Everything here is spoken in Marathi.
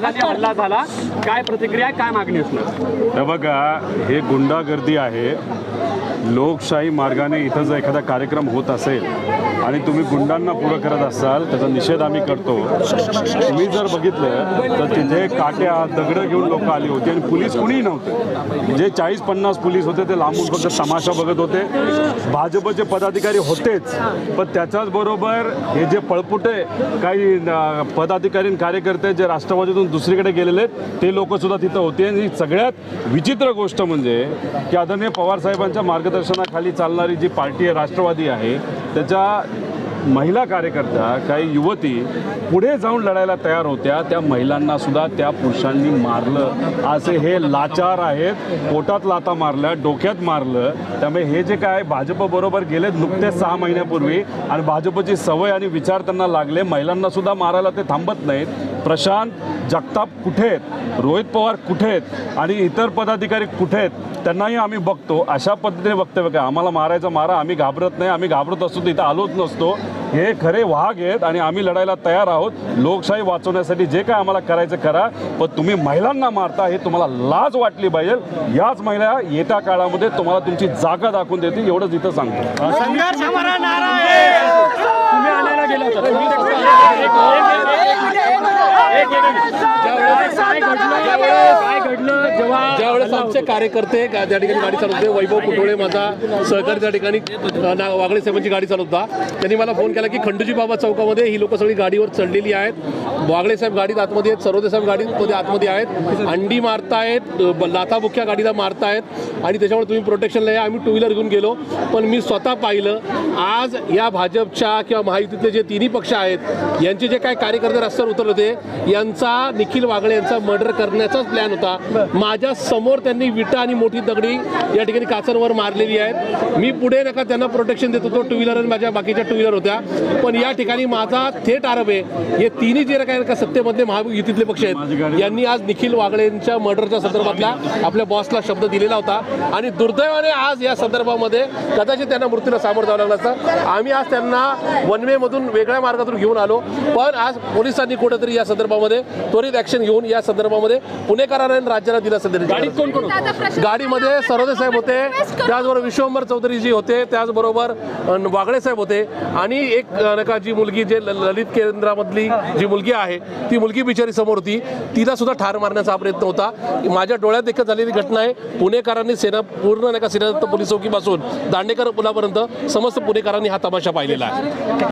झाली हल्ला झाला. काय प्रतिक्रिया काय मागणी असणार? बघा हे गुंडागर्दी आहे. लोकशाही मार्गाने इथं जर एखादा कार्यक्रम होत असेल आणि तुम्ही गुंडांना पुढं करत असाल त्याचा निषेध आम्ही करतो. तुम्ही जर बघितलं तर तिथे काट्या दगडं घेऊन लोक आली होती आणि पोलीस कुणीही नव्हते. जे चाळीस पन्नास पोलीस होते ते लांबून फक्त तमाशा बघत होते. भाजपचे पदाधिकारी होतेच पण त्याच्याच बरोबर हे जे पळपुटे काही पदाधिकारी कार्यकर्ते जे राष्ट्रवादीतून दुसरीकडे गेलेले आहेत. ते लोकसुद्धा तिथं होते. आणि सगळ्यात विचित्र गोष्ट म्हणजे की आदरणीय पवार साहेबांच्या मार्गदर्शनाखाली चालणारी जी पार्टी आहे राष्ट्रवादी आहे त्याच्या महिला कार्यकर्त्या काही युवती पुढे जाऊन लढायला तयार होत्या. त्या महिलांना सुद्धा त्या पुरुषांनी मारलं. असे हे लाचार आहेत. पोटात लाता मारल्या डोक्यात मारलं. त्यामुळे हे जे काय भाजपबरोबर गेले नुकतेच सहा महिन्यापूर्वी आणि भाजपची सवय आणि विचार त्यांना लागले. महिलांना सुद्धा मारायला ते थांबत नाहीत. प्रशांत जगताप कुठे आहेत? रोहित पवार कुठे आहेत? आणि इतर पदाधिकारी कुठे आहेत? त्यांनाही आम्ही बघतो. अशा पद्धतीने वक्तव्य काय आम्हाला मारायचं मारा. आम्ही घाबरत नाही. आम्ही घाबरत असतो तर इथं आलोच नसतो. हे खरे वाघ आहेत आणि आम्ही लढायला तयार आहोत. लोकशाही वाचवण्यासाठी जे काय आम्हाला करायचं करा. पण तुम्ही महिलांना मारता हे तुम्हाला लाज वाटली पाहिजे. याच महिला येत्या काळामध्ये तुम्हाला तुमची जागा दाखवून देतील. एवढंच इथं सांगतो तुम्ही आणायला गेला होता तुम्ही काय घडलं काय घडलं? ज्यावेळेस आमचे कार्यकर्ते त्या ठिकाणी गाडी चालवते वैभव कुटोळे माझा सहकारी त्या ठिकाणी वागळे साहेबांची गाडी चालवता त्यांनी मला फोन केला की खंडूजी बाबा चौकामध्ये ही लोक सगळी गाडीवर चढलेली आहेत. वागळे साहेब गाडीत आतमध्ये आहेत सरोदे साहेब गाडीमध्ये आतमध्ये आहेत. अंडी मारतायत लाथाबुक्या गाडीला मारतायत. आणि त्याच्यामुळे तुम्ही प्रोटेक्शनला या आम्ही टू व्हीलर घेऊन गेलो. पण मी स्वतः पाहिलं आज या भाजपच्या किंवा महायुतीतले जे तिन्ही पक्ष आहेत यांचे जे काय कार्यकर्ते रस्त्यावर उतरले होते यांचा निखिल वागळे यांचा मर्डर करण्याचाच प्लॅन होता. माझ्यासमोर त्यांनी विटा आणि मोठी दगडी या ठिकाणी काचांवर मारलेली आहेत. मी पुढे नका त्यांना प्रोटेक्शन देत होतो. टू व्हीलर आणि माझ्या बाकीच्या टू व्हीलर होत्या. पण या ठिकाणी माझा थेट आरोप आहे हे तिन्ही जे काय का सत्तेमधले महायुतीतले पक्ष आहेत यांनी आज निखिल वागळेंच्या मर्डरच्या संदर्भातला आपल्या बॉसला शब्द दिलेला होता. आणि दुर्दैवाने आज या संदर्भामध्ये कदाचित त्यांना मृत्यूला सामोरं जावं लागलं असतं. आम्ही आज त्यांना वन वेमधून वेगळ्या मार्गातून घेऊन आलो. पण आज पोलिसांनी कुठेतरी या संदर्भामध्ये त्वरित ऍक्शन घेऊन या संदर्भामध्ये पुणेकरांना राज्याला दिला कोण कोण होतं? गाडीमध्ये सरोदे साहेब होते. त्याचबरोबर विश्वंभर चौधरी जी होते. त्याचबरोबर वागळे साहेब होते. आणि एक नका जी मुलगी जे ल- ललित केंद्रामधली जी मुलगी आहे ती मुलगी बिचारी समोर होती. तिला सुद्धा ठार मारण्याचा हा प्रयत्न होता. माझ्या डोळ्यात देखील झालेली घटना आहे. पुणेकरांनी सेना पूर्ण नका सेना पोलीस चौकीपासून दांडेकर पुलापर्यंत समस्त पुणेकरांनी हा तमाशा पाहिलेला आहे.